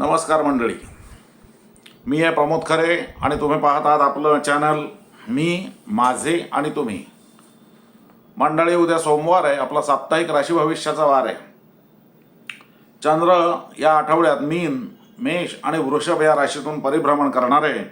नमस्कार मंडळी. मी आहे प्रमोद खरे आणि तुम्ही पाहत आहात आपलं चॅनल मी माझे आणि तुम्ही. मंडळी उद्या सोमवार आहे. आपला साप्ताहिक राशी भविष्याचा वार आहे. चंद्र या आठवड्यात मीन मेष आणि वृषभ या राशीतून परिभ्रमण करणार आहे.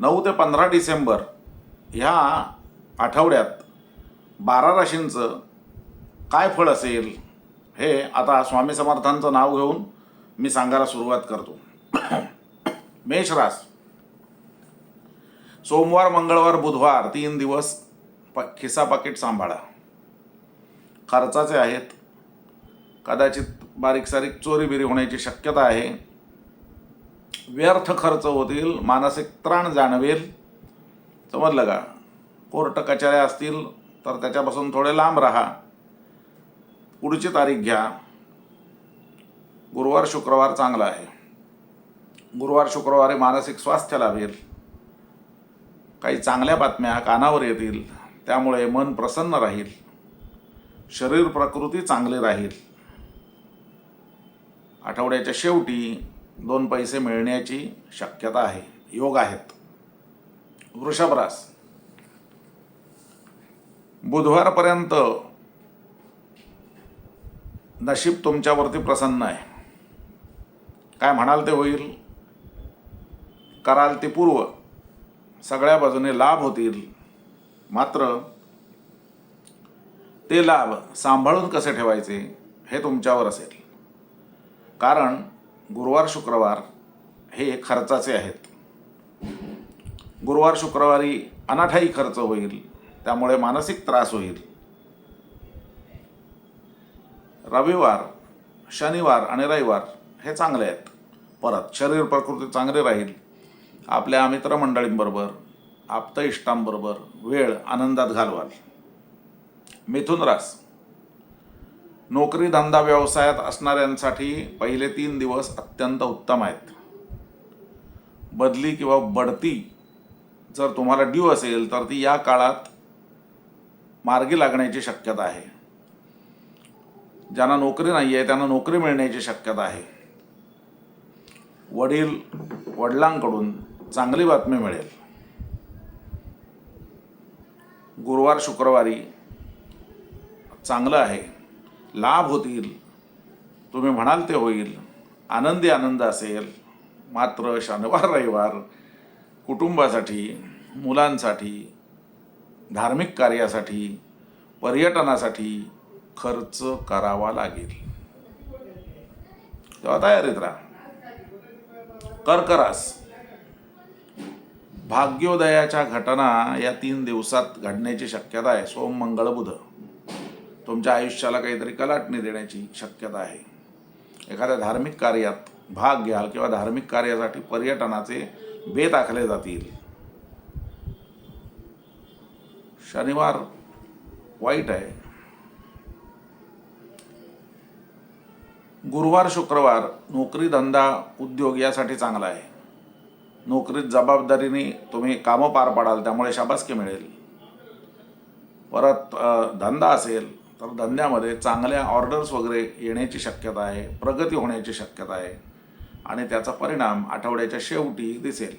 नऊ ते पंधरा डिसेंबर ह्या आठवड्यात बारा राशींचं काय फळ असेल हे आता स्वामी समर्थांचं नाव घेऊन मी सांगायला सुरुवात करतो. मेष रास सोमवार मंगळवार बुधवार तीन दिवस प खिसा पाकिट सांभाळा. खर्चाचे आहेत. कदाचित बारीक सारीक चोरी बिरी होण्याची शक्यता आहे. व्यर्थ खर्च होतील मानसिक त्राण जाणवेल. समजलं का कोर्ट कचऱ्या असतील तर त्याच्यापासून थोडे लांब राहा. पुढची तारीख घ्या. गुरुवार शुक्रवार चांगला आहे. गुरुवार शुक्रवारी मानसिक स्वास्थ्य लाभेल काही चांगल्या बातम्या कानावर येतील. त्यामुळे मन प्रसन्न राहील. शरीर प्रकृती चांगली राहील. आठवड्याच्या शेवटी दोन पैसे मिळण्याची शक्यता आहे. योग आहेत. वृषभरास बुधवारपर्यंत नशीब तुमच्यावरती प्रसन्न आहे. काय म्हणाल ते होईल? कराल ते पूर्व. सगळ्या बाजूने लाभ होतील. मात्र ते लाभ सांभाळून कसे ठेवायचे हे तुमच्यावर असेल. कारण गुरुवार शुक्रवार हे खर्चाचे आहेत. गुरुवार शुक्रवारी अनाठाई खर्च होईल. त्यामुळे मानसिक त्रास होईल. रविवार शनिवार आणि रविवार हे चांगले आहेत. परत. शरीर प्रकृती चांगली राहील. आपल्या मित्रमंडळींबरोबर आप्त इष्टांबरोबर वेळ आनंदात घालवाल. मिथुन रास. नोकरी धंदा व्यवसायात असणाऱ्यांसाठी पहिले तीन दिवस अत्यंत उत्तम आहेत. बदली किंवा बढती जर तुम्हाला ड्यू असेल तर ती या काळात मार्गी लागण्याची शक्यता आहे. ज्यांना नोकरी नाही आहे त्यांना नोकरी मिळण्याची शक्यता आहे. वडील वडिलांकडून चांगली बातमी मिळेल. गुरुवार शुक्रवारी चांगलं आहे. लाभ होतील. तुम्ही म्हणाल ते होईल. आनंदी आनंद असेल. मात्र शनिवार रविवार कुटुंबासाठी मुलांसाठी धार्मिक कार्यासाठी पर्यटनासाठी खर्च करावा लागेल. तेव्हा तयारीत राहा. कर्करास. भाग्योदयाच्या घटना या तीन दिवसात घडण्याची शक्यता आहे. सोम मंगळ बुध. तुमच्या आयुष्याला काहीतरी कलाटणी देण्याची शक्यता आहे. एखाद्या धार्मिक कार्यात भाग घ्याल किंवा धार्मिक कार्यासाठी पर्यटनाचे बेत आखले जातील. शनिवार वाईट आहे. गुरुवार शुक्रवार नोकरी धंदा उद्योग यासाठी चांगला आहे. नोकरीत जबाबदारीने तुम्ही कामं पार पाडाल त्यामुळे शाबासकी मिळेल. परत धंदा असेल तर धंद्यामध्ये चांगल्या ऑर्डर्स वगैरे येण्याची शक्यता आहे प्रगती होण्याची शक्यता आहे आणि त्याचा परिणाम आठवड्याच्या शेवटी दिसेल.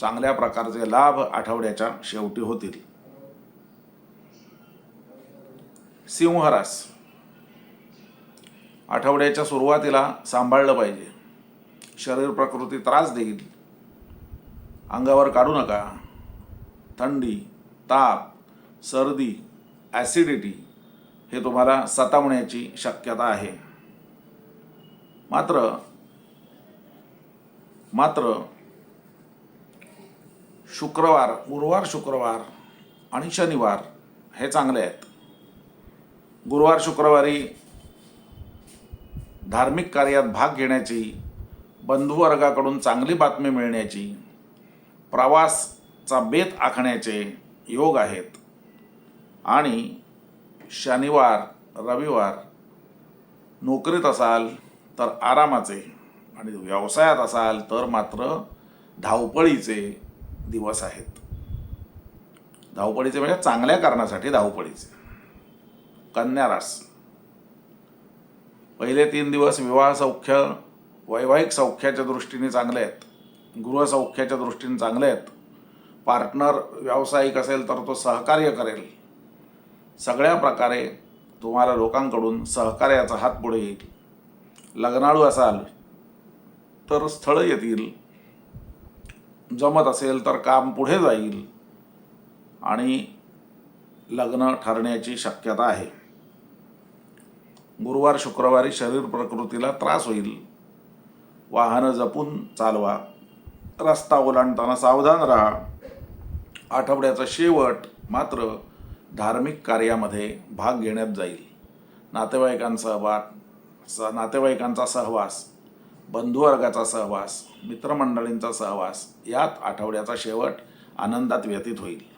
चांगल्या प्रकारचे लाभ आठवड्याच्या शेवटी होतील. सिंहरास आठवड्याच्या सुरुवातीला सांभाळलं पाहिजे. शरीर प्रकृती त्रास देईल. अंगावर काढू नका. थंडी ताप सर्दी ॲसिडिटी हे तुम्हाला सतावण्याची शक्यता आहे. मात्र मात्र शुक्रवार गुरुवार शुक्रवार आणि शनिवार हे चांगले आहेत. गुरुवार शुक्रवारी धार्मिक कार्यात भाग घेण्याची बंधुवर्गाकडून चांगली बातमी मिळण्याची प्रवासचा बेत आखण्याचे योग आहेत. आणि शनिवार रविवार नोकरीत असाल तर आरामाचे आणि व्यवसायात असाल तर मात्र धावपळीचे दिवस आहेत. धावपळीचे म्हणजे चांगल्या कारणासाठी धावपळीचे. कन्या रास पहिले तीन दिवस विवाह सौख्य वैवाहिक सौख्याच्या दृष्टीने चांगले आहेत. गृहसौख्याच्या दृष्टीने चांगले आहेत. पार्टनर व्यावसायिक असेल तर तो सहकार्य करेल. सगळ्या प्रकारे तुम्हाला लोकांकडून सहकार्याचा हात पुढे येईल. लग्नाळू असाल तर स्थळं येतील. जमत असेल तर काम पुढे जाईल. आणि लग्न ठरण्याची शक्यता आहे. गुरुवार शुक्रवारी शरीर प्रकृतीला त्रास होईल. वाहनं जपून चालवा. रस्ता ओलांडताना सावधान राहा. आठवड्याचा शेवट मात्र धार्मिक कार्यामध्ये भाग घेण्यात जाईल. नातेवाईकांचा सहभाग स नातेवाईकांचा सहवास बंधुवर्गाचा सहवास मित्रमंडळींचा सहवास यात आठवड्याचा शेवट आनंदात व्यतीत होईल.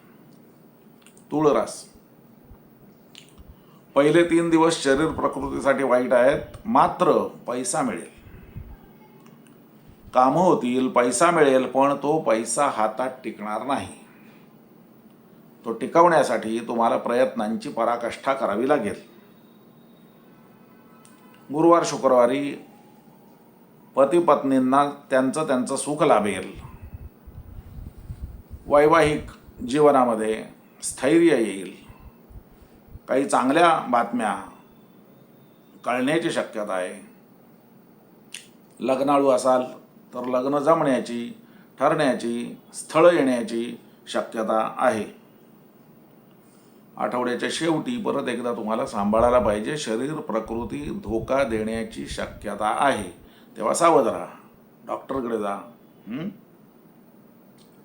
तुळरास पहिले तीन दिवस शरीर प्रकृतीसाठी वाईट आहेत मात्र पैसा मिळेल. कामं होतील पैसा मिळेल पण तो पैसा हातात टिकणार नाही. तो टिकवण्यासाठी तुम्हाला प्रयत्नांची पराकाष्ठा करावी लागेल. गुरुवार शुक्रवारी पती पत्नींना त्यांचं त्यांचं सुख लाभेल. वैवाहिक जीवनामध्ये स्थैर्य येईल. काही चांगल्या बातम्या कळण्याची शक्यता आहे. लग्नाळू असाल तर लग्न जमण्याची ठरण्याची स्थळं येण्याची शक्यता आहे. आठवड्याच्या शेवटी परत एकदा तुम्हाला सांभाळायला पाहिजे. शरीर प्रकृती धोका देण्याची शक्यता आहे. तेव्हा सावध राहा. डॉक्टरकडे जा.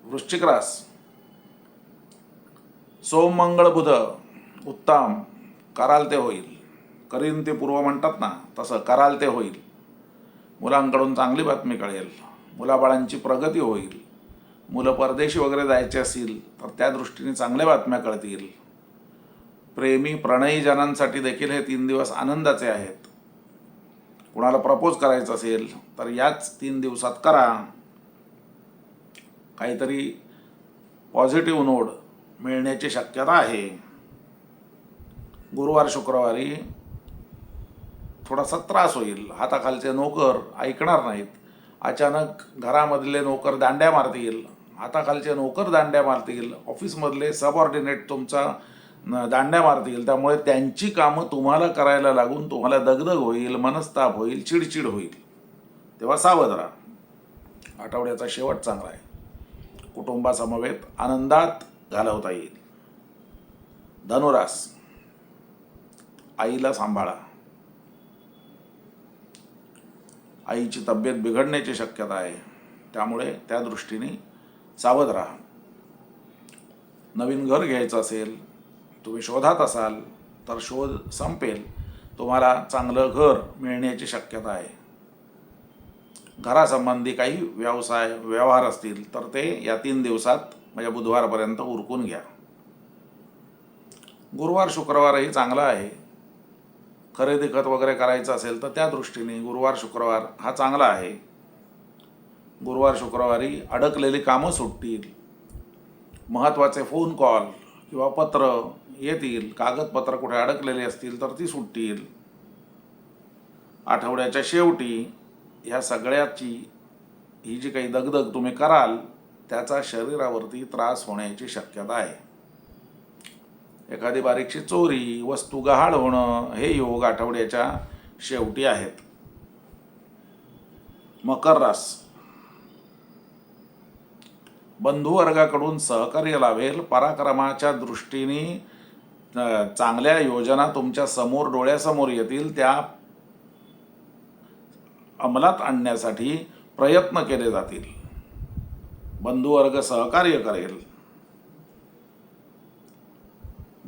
वृश्चिक रास. सोम मंगळ बुध. उत्तम कराल ते होईल. करीन ते पूर्व म्हणतात ना तसं कराल ते होईल. मुलांकडून चांगली बातमी कळेल. मुलाबाळांची प्रगती होईल. मुलं परदेशी वगैरे जायचे असतील तर त्या दृष्टीने चांगल्या बातम्या कळतील. प्रेमी प्रणयीजनांसाठी देखील हे तीन दिवस आनंदाचे आहेत. कुणाला प्रपोज करायचं असेल तर याच तीन दिवसात करा. काहीतरी पॉझिटिव्ह नोड मिळण्याची शक्यता आहे. गुरुवार शुक्रवारी थोडासा त्रास होईल. हाताखालचे नोकर ऐकणार नाहीत. अचानक घरामधले नोकर दांड्या मारतील. हाताखालचे नोकर दांड्या मारतील. ऑफिसमधले सबऑर्डिनेट तुमचा दांड्या मारतील. त्यामुळे त्यांची कामं तुम्हाला करायला लागून तुम्हाला दगदग होईल मनस्ताप होईल चिडचिड होईल. तेव्हा सावध राहा. आठवड्याचा शेवट चांगला आहे. कुटुंबासमवेत आनंदात घालवता येईल. धनुरास. आईला सांभाळा. आईची तब्येत बिघडण्याची शक्यता आहे. त्यामुळे त्या दृष्टीने सावध राहा. नवीन घर घ्यायचं असेल तुम्ही शोधात असाल तर शोध संपेल. तुम्हाला चांगलं घर मिळण्याची शक्यता आहे. घरासंबंधी काही व्यवसाय व्यवहार असतील तर ते या तीन दिवसात म्हणजे बुधवारपर्यंत उरकून घ्या. गुरुवार शुक्रवारही चांगला आहे. खरेदी खत वगैरे करायचं असेल तर त्या दृष्टीने गुरुवार शुक्रवार हा चांगला आहे. गुरुवार शुक्रवारी अडकलेली कामं सुटतील. महत्त्वाचे फोन कॉल किंवा पत्र येतील. कागदपत्र कुठे अडकलेली असतील तर ती सुटतील. आठवड्याच्या शेवटी ह्या सगळ्याची ही जी काही दगदग तुम्ही कराल त्याचा शरीरावरती त्रास होण्याची शक्यता आहे. एखादी बारीकशी चोरी वस्तू गहाळ होणं हे योग आठवड्याच्या शेवटी आहेत. मकर रास. बंधुवर्गाकडून सहकार्य लाभेल पराक्रमाच्या दृष्टीने चांगल्या योजना तुमच्यासमोर डोळ्यासमोर येतील त्या अंमलात आणण्यासाठी प्रयत्न केले जातील. बंधुवर्ग सहकार्य करेल.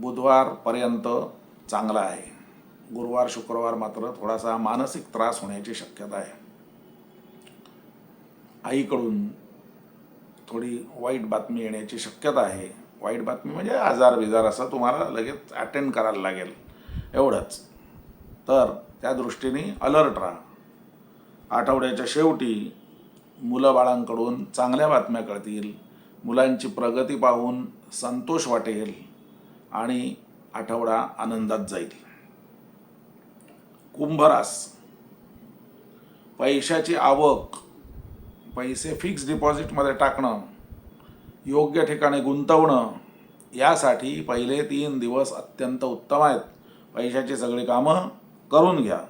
बुधवारपर्यंत चांगला आहे. गुरुवार शुक्रवार मात्र थोडासा मानसिक त्रास होण्याची शक्यता आहे. आईकडून थोडी वाईट बातमी येण्याची शक्यता आहे. वाईट बातमी म्हणजे आजार बिजार असं तुम्हाला लगेच अटेंड करायला लागेल. एवढंच. तर त्या दृष्टीने अलर्ट राहा. आठवड्याच्या शेवटी मुलं बाळांकडून चांगल्या बातम्या कळतील. मुलांची प्रगती पाहून संतोष वाटेल. आणि आठवडा आनंदात जाईल. कुंभरास. पैशाची आवक पैसे फिक्स डिपॉझिटमध्ये टाकणं योग्य ठिकाणी गुंतवणं यासाठी पहिले तीन दिवस अत्यंत उत्तम आहेत. पैशाची सगळी कामं करून घ्या.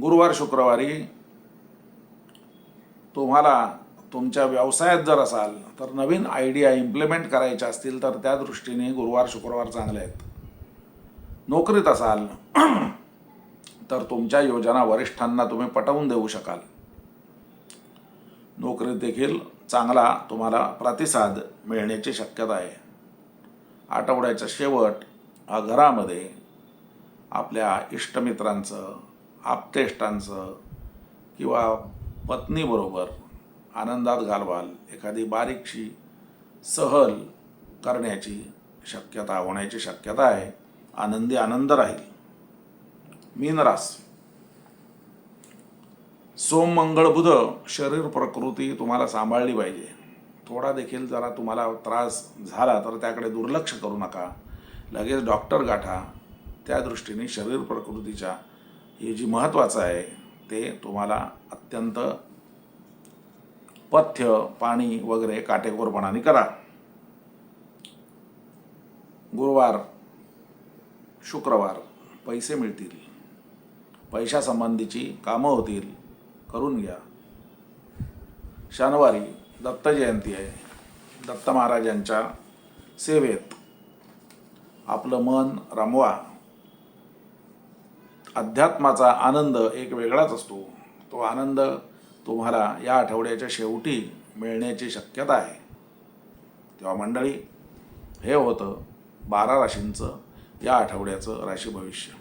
गुरुवार शुक्रवारी तुम्हाला तुमच्या व्यवसायात जर असाल तर नवीन आयडिया इम्प्लिमेंट करायच्या असतील तर त्या दृष्टीने गुरुवार शुक्रवार चांगले आहेत. नोकरीत असाल तर तुमच्या योजना वरिष्ठांना तुम्ही पटवून देऊ शकाल. नोकरीत देखील चांगला तुम्हाला प्रतिसाद मिळण्याची शक्यता आहे. आठवड्याचा शेवट हा घरामध्ये आपल्या इष्टमित्रांचं आप्तेष्टांचं किंवा पत्नीबरोबर आनंदात घालवाल एखादी बारीकशी सहल करण्याची शक्यता होण्याची शक्यता आहे. आनंदी आनंद राहील. मीनरास सोम मंगळ बुध शरीर प्रकृती तुम्हाला सांभाळली पाहिजे. थोडा देखील जरा तुम्हाला त्रास झाला तर त्याकडे दुर्लक्ष करू नका. लगेच डॉक्टर गाठा. त्या दृष्टीने शरीर प्रकृतीच्या हे जी महत्त्वाचं आहे ते तुम्हाला अत्यंत पथ्य पाणी वगैरे काटेकोरपणाने करा. गुरुवार शुक्रवार पैसे मिळतील. पैशासंबंधीची कामं होतील. करून घ्या. शनिवारी दत्त जयंती आहे. दत्त महाराजांच्या सेवेत आपलं मन रमवा. अध्यात्माचा आनंद एक वेगळाच असतो. तो आनंद तुम्हाला या आठवड्याच्या शेवटी मिळण्याची शक्यता आहे. तेव्हा मंडळी हे होतं बारा राशींचं या आठवड्याचं राशी भविष्य.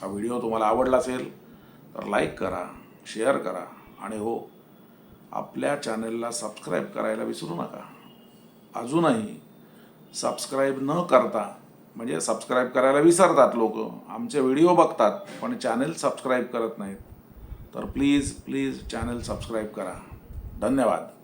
हा व्हिडिओ तुम्हाला आवडला असेल तर लाईक करा शेअर करा आणि हो आपल्या चॅनलला सबस्क्राईब करायला विसरू नका. अजूनही सबस्क्राईब न करता म्हणजे सबस्क्राईब करायला विसरतात लोक आमचे व्हिडिओ बघतात पण चॅनेल सबस्क्राईब करत नाहीत. तर प्लीज प्लीज चॅनल सबस्क्राईब करा. धन्यवाद.